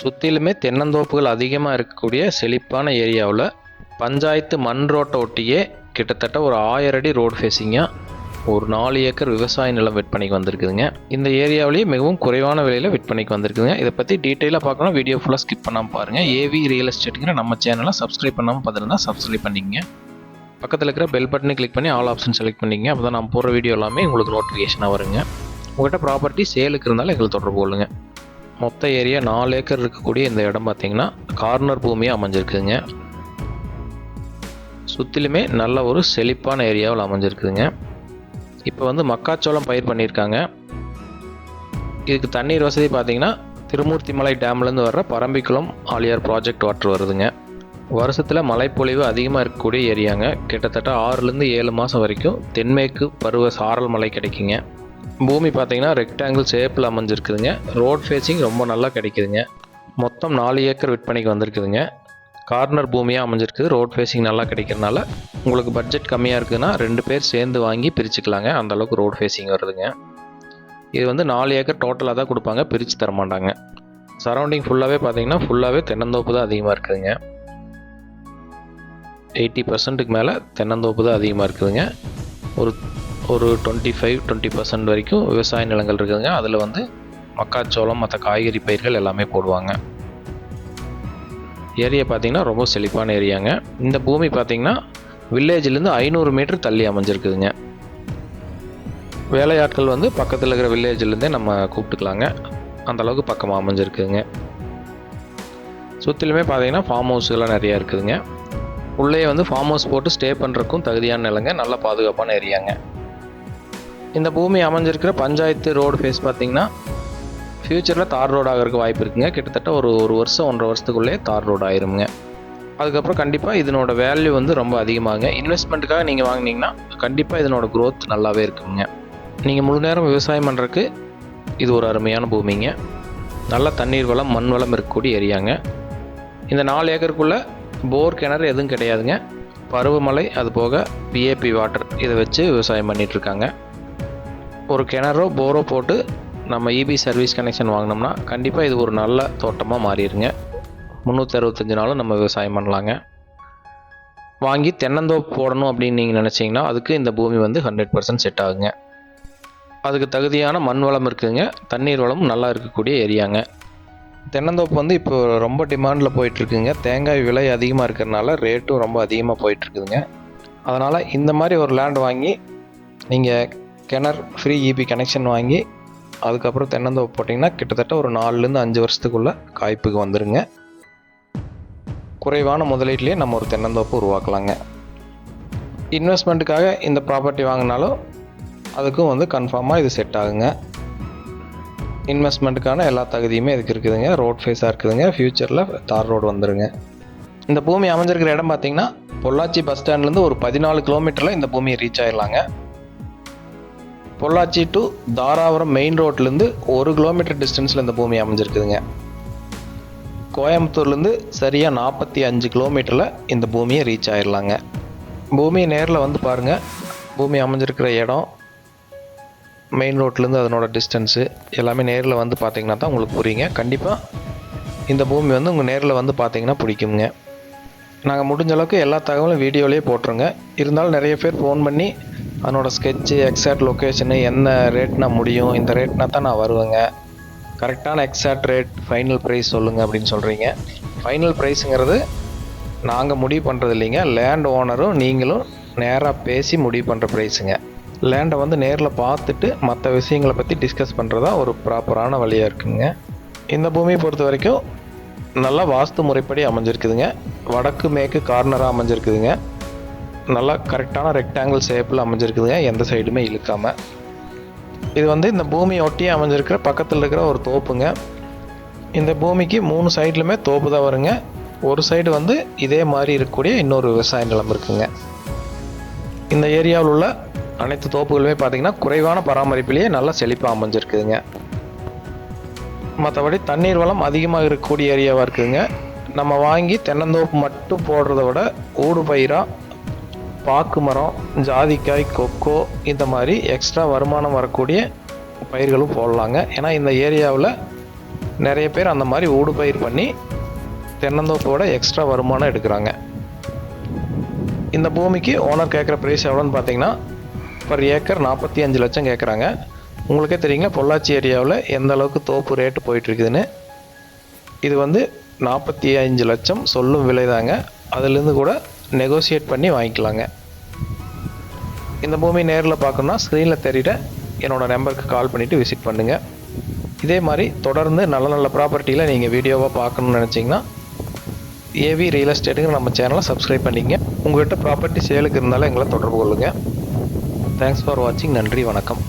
சுற்றிலுமே தென்னந்தோப்புகள் அதிகமாக இருக்கக்கூடிய செழிப்பான ஏரியாவில் பஞ்சாயத்து மண் ரோட்டை ஒட்டியே கிட்டத்தட்ட ஒரு ஆயிரம் அடி ரோடு ஃபேஸிங்காக ஒரு நாலு ஏக்கர் விவசாய நிலம் விற்பனைக்கு வந்திருக்குதுங்க. இந்த ஏரியாவிலேயே மிகவும் குறைவான விலையில் விற்பனைக்கு வந்திருக்குதுங்க. இதை பற்றி டீட்டெயிலாக பார்க்கணும். வீடியோ ஃபுல்லாக ஸ்கிப் பண்ணாமல் பாருங்கள் ஏவி ரியல் எஸ்டேட்டுங்கிற நம்ம சேனலை சப்ஸ்கிரைப் பண்ணாமல் பார்த்துருந்தா சப்ஸ்கிரைப் பண்ணிக்கங்க. பக்கத்தில் இருக்கிற பெல் பட்டனை கிளிக் பண்ணி ஆல் ஆப்ஷன் செலக்ட் பண்ணிங்க அப்போ தான் நான் போடுற வீடியோ எல்லாமே உங்களுக்கு நோட்டிஃபிகேஷனாக வருங்க. உங்கள்கிட்ட ப்ராப்பர்ட்டி சேலுக்கு இருந்தாலும் எங்களுக்கு தொடர்பு கொள்ளுங்கள் மொத்த ஏரியா நாலு ஏக்கர் இருக்கக்கூடிய இந்த இடம் பார்த்திங்கன்னா கார்னர் பூமியாக அமைஞ்சிருக்குதுங்க. சுற்றிலுமே நல்ல ஒரு செழிப்பான ஏரியாவில் அமைஞ்சிருக்குதுங்க. இப்போ வந்து மக்காச்சோளம் பயிர் பண்ணியிருக்காங்க. இதுக்கு தண்ணீர் வசதி பார்த்தீங்கன்னா திருமூர்த்திமலை டேம்லேருந்து வர்ற பரம்பிக்குளம் ஆலியார் ப்ராஜெக்ட் வாட்டர் வருதுங்க. வருஷத்தில் மழைப்பொழிவு அதிகமாக இருக்கக்கூடிய ஏரியாங்க. கிட்டத்தட்ட ஆறுலேருந்து ஏழு மாதம் வரைக்கும் தென்மேற்கு பருவ சாரல் மழை கிடைக்குங்க. பூமி பார்த்தீங்கன்னா ரெக்டாங்கிள் ஷேப்பில் அமைஞ்சிருக்குதுங்க. ரோட் ஃபேஸிங் ரொம்ப நல்லா கிடைக்குதுங்க. மொத்தம் நாலு ஏக்கர் விற்பனைக்கு வந்திருக்குதுங்க. கார்னர் பூமியாக அமைஞ்சிருக்குது. ரோட் ஃபேஸிங் நல்லா கிடைக்கிறனால உங்களுக்கு பட்ஜெட் கம்மியாக இருக்குதுன்னா ரெண்டு பேர் சேர்ந்து வாங்கி பிரிச்சுக்கலாங்க. அந்த அளவுக்கு ரோட் ஃபேஸிங் வருதுங்க. இது வந்து நாலு ஏக்கர் டோட்டலாக தான் கொடுப்பாங்க. பிரித்து தர மாட்டாங்க. சரௌண்டிங் ஃபுல்லாகவே பார்த்தீங்கன்னா ஃபுல்லாகவே தென்னந்தோப்பு தான் அதிகமாக இருக்குதுங்க. எயிட்டி பர்சன்ட்டுக்கு மேலே தென்னந்தோப்பு தான் அதிகமாக இருக்குதுங்க. ஒரு ஒரு டுவெண்ட்டி ஃபைவ் டுவெண்ட்டி பர்சன்ட் வரைக்கும் விவசாய நிலங்கள் இருக்குதுங்க. அதில் வந்து மக்காச்சோளம் மற்ற காய்கறி பயிர்கள் எல்லாமே போடுவாங்க. ஏரியா பார்த்திங்கன்னா ரொம்ப செழிப்பான ஏரியாங்க. இந்த பூமி பார்த்தீங்கன்னா வில்லேஜ்லேருந்து ஐநூறு மீட்டர் தள்ளி அமைஞ்சிருக்குதுங்க. வேலையாட்கள் வந்து பக்கத்தில் இருக்கிற வில்லேஜ்லேருந்தே நம்ம கூப்பிட்டுக்கலாங்க. அந்தளவுக்கு பக்கமாக அமைஞ்சிருக்குதுங்க. சுற்றிலுமே பார்த்தீங்கன்னா ஃபார்ம் ஹவுஸ்கள்லாம் நிறையா இருக்குதுங்க. உள்ளே வந்து ஃபார்ம் ஹவுஸ் போட்டு ஸ்டே பண்ணுறக்கும் தகுதியான நிலங்க. நல்ல பாதுகாப்பான ஏரியாங்க. இந்த பூமி அமைஞ்சிருக்கிற பஞ்சாயத்து ரோடு ஃபேஸ் பார்த்தீங்கன்னா ஃப்யூச்சரில் தார் ரோடு ஆகிறதுக்கு வாய்ப்பு இருக்குங்க. கிட்டத்தட்ட ஒரு ஒரு வருஷம் ஒன்றரை வருஷத்துக்குள்ளே தார் ரோடு ஆயிருங்க அதுக்கப்புறம் கண்டிப்பாக இதனோட வேல்யூ வந்து ரொம்ப அதிகமாகுங்க. இன்வெஸ்ட்மெண்ட்டுக்காக நீங்கள் வாங்கினீங்கன்னா கண்டிப்பாக இதனோட க்ரோத் நல்லாவே இருக்குங்க. நீங்கள் முழு நேரம் விவசாயம் பண்ணுறதுக்கு இது ஒரு அருமையான பூமிங்க. நல்ல தண்ணீர் வளம் மண் வளம் இருக்கக்கூடிய ஏரியாங்க. இந்த நாலு ஏக்கருக்குள்ளே போர் கிணறு எதுவும் கிடையாதுங்க. பருவமழை அது போக பிஏபி வாட்டர் இதை வச்சு விவசாயம் பண்ணிகிட்ருக்காங்க ஒரு கிணறோ போரோ போட்டு நம்ம இபி சர்வீஸ் கனெக்ஷன் வாங்கினோம்னா கண்டிப்பாக இது ஒரு நல்ல தோட்டமாக மாறிடுங்க. முந்நூற்றி அறுபத்தஞ்சு நாளும் நம்ம விவசாயம் பண்ணலாங்க. வாங்கி தென்னந்தோப்பு போடணும் அப்படின்னு நீங்கள் நினச்சிங்கன்னா அதுக்கு இந்த பூமி வந்து ஹண்ட்ரட் பர்சன்ட் செட் ஆகுங்க. அதுக்கு தகுதியான மண் வளம் இருக்குதுங்க தண்ணீர் வளமும் நல்லா இருக்கக்கூடிய ஏரியாங்க. தென்னந்தோப்பு வந்து இப்போ ரொம்ப டிமாண்டில் போயிட்டுருக்குங்க. தேங்காய் விலை அதிகமாக இருக்கிறனால ரேட்டும் ரொம்ப அதிகமாக போயிட்டுருக்குதுங்க. அதனால் இந்த மாதிரி ஒரு லேண்ட் வாங்கி நீங்கள் கிணறு ஃப்ரீ இபி கனெக்ஷன் வாங்கி அதுக்கப்புறம் தென்னந்தோப்பு போட்டிங்கன்னா கிட்டத்தட்ட ஒரு நாலுலேருந்து அஞ்சு வருஷத்துக்குள்ளே காய்ப்புக்கு வந்துடுங்க குறைவான முதலீட்லேயே நம்ம ஒரு தென்னந்தோப்பு உருவாக்கலாங்க. இன்வெஸ்ட்மெண்ட்டுக்காக இந்த ப்ராப்பர்ட்டி வாங்கினாலும் அதுக்கும் வந்து கன்ஃபார்மாக இது செட் ஆகுங்க. இன்வெஸ்ட்மெண்ட்டுக்கான எல்லா தகுதியுமே இதுக்கு இருக்குதுங்க. ரோட் ஃபேஸாக இருக்குதுங்க. ஃப்யூச்சரில் தார் ரோடு வந்துடுங்க இந்த பூமி அமைஞ்சிருக்கிற இடம் பார்த்தீங்கன்னா பொள்ளாச்சி பஸ் ஸ்டாண்ட்லேருந்து ஒரு பதினாலு கிலோமீட்டரில் இந்த பூமியை ரீச் ஆகிடலாங்க பொள்ளாச்சி டு தாராபுரம் மெயின் ரோட்லேருந்து ஒரு கிலோமீட்டர் டிஸ்டன்ஸில் இந்த பூமி அமைஞ்சிருக்குதுங்க. கோயம்புத்தூர்லேருந்து சரியாக நாற்பத்தி அஞ்சு கிலோமீட்டரில் இந்த பூமியை ரீச் ஆயிடலாங்க பூமியை நேரில் வந்து பாருங்கள் பூமி அமைஞ்சிருக்கிற இடம் மெயின் ரோட்லேருந்து அதனோட டிஸ்டன்ஸு எல்லாமே நேரில் வந்து பார்த்தீங்கன்னா தான் உங்களுக்கு புரியுங்க. கண்டிப்பாக இந்த பூமி வந்து உங்கள் நேரில் வந்து பார்த்தீங்கன்னா பிடிக்குங்க. நாங்கள் முடிஞ்ச அளவுக்கு எல்லா தகவலும் வீடியோலேயே போட்டுருங்க. இருந்தாலும் நிறைய பேர் ஃபோன் பண்ணி அதனோட ஸ்கெட்சு எக்ஸாக்ட் லொக்கேஷனு என்ன ரேட்னா முடியும்? இந்த ரேட்னா தான் நான் வருவேங்க. கரெக்டான எக்ஸாக்ட் ரேட் ஃபைனல் ப்ரைஸ் சொல்லுங்கள் அப்படின்னு சொல்கிறீங்க ஃபைனல் ப்ரைஸுங்கிறது நாங்கள் முடிவு பண்ணுறது இல்லைங்க. லேண்ட் ஓனரும் நீங்களும் நேராக பேசி முடிவு பண்ணுற ப்ரைஸுங்க லேண்டை வந்து நேரில் பார்த்துட்டு மற்ற விஷயங்களை பற்றி டிஸ்கஸ் பண்ணுறதா ஒரு ப்ராப்பரான வழியாக இருக்குங்க. இந்த பூமியை பொறுத்த வரைக்கும் நல்லா வாஸ்து முறைப்படி அமைஞ்சிருக்குதுங்க. வடக்கு மேற்கு கார்னராக அமைஞ்சிருக்குதுங்க. நல்லா கரெக்டான ரெக்டாங்கிள் ஷேப்பில் அமைஞ்சிருக்குதுங்க எந்த சைடுமே இழுக்காமல் இது வந்து இந்த பூமியை ஒட்டி அமைஞ்சிருக்கிற பக்கத்தில் இருக்கிற ஒரு தோப்புங்க. இந்த பூமிக்கு மூணு சைட்லுமே தோப்பு தான் வருங்க. ஒரு சைடு வந்து இதே மாதிரி இருக்கக்கூடிய இன்னொரு விவசாய நிலம் இருக்குங்க. இந்த ஏரியாவில் உள்ள அனைத்து தோப்புகளுமே பார்த்திங்கன்னா குறைவான பராமரிப்பிலேயே நல்லா செழிப்பாக அமைஞ்சிருக்குதுங்க. மற்றபடி தண்ணீர் வளம் அதிகமாக இருக்கக்கூடிய ஏரியாவாக இருக்குதுங்க. நம்ம வாங்கி தென்னந்தோப்பு மட்டும் போடுறத விட ஊடு பயிராக பாக்கு மரம் ஜாதிக்காய் கொக்கோ இந்த மாதிரி எக்ஸ்ட்ரா வருமானம் வரக்கூடிய பயிர்களும் போடலாங்க. ஏன்னா இந்த ஏரியாவில் நிறைய பேர் அந்த மாதிரி ஊடு பயிர் பண்ணி தென்னந்தோப்போட எக்ஸ்ட்ரா வருமானம் எடுக்கிறாங்க. இந்த பூமிக்கு ஓனர் கேட்குற ப்ரைஸ் எவ்வளோன்னு பார்த்தீங்கன்னா பர் ஏக்கர் நாற்பத்தி அஞ்சு லட்சம் கேட்குறாங்க உங்களுக்கே தெரியுங்களா பொள்ளாச்சி ஏரியாவில் எந்த அளவுக்கு தோப்பு ரேட்டு போயிட்டுருக்குதுன்னு. இது வந்து நாற்பத்தி அஞ்சு லட்சம் சொல்லும் விலை தாங்க அதுலேருந்து கூட நெகோசியேட் பண்ணி வாங்கிக்கலாங்க. இந்த பூமி நேரில் பார்க்கணுன்னா ஸ்க்ரீனில் தெரியிட என்னோடய நம்பருக்கு கால் பண்ணிவிட்டு விசிட் பண்ணுங்கள் இதே மாதிரி தொடர்ந்து நல்ல நல்ல ப்ராப்பர்ட்டியில் நீங்கள் வீடியோவாக பார்க்கணுன்னு நினச்சிங்கன்னா ஏவி ரியல் எஸ்டேட்டுங்கிற நம்ம சேனலை சப்ஸ்கிரைப் பண்ணிக்கங்க உங்கள்கிட்ட ப்ராப்பர்ட்டி சேலுக்கு இருந்தாலும் எங்களை தொடர்பு கொள்ளுங்கள் தேங்க்ஸ் ஃபார் வாட்சிங் நன்றி வணக்கம்.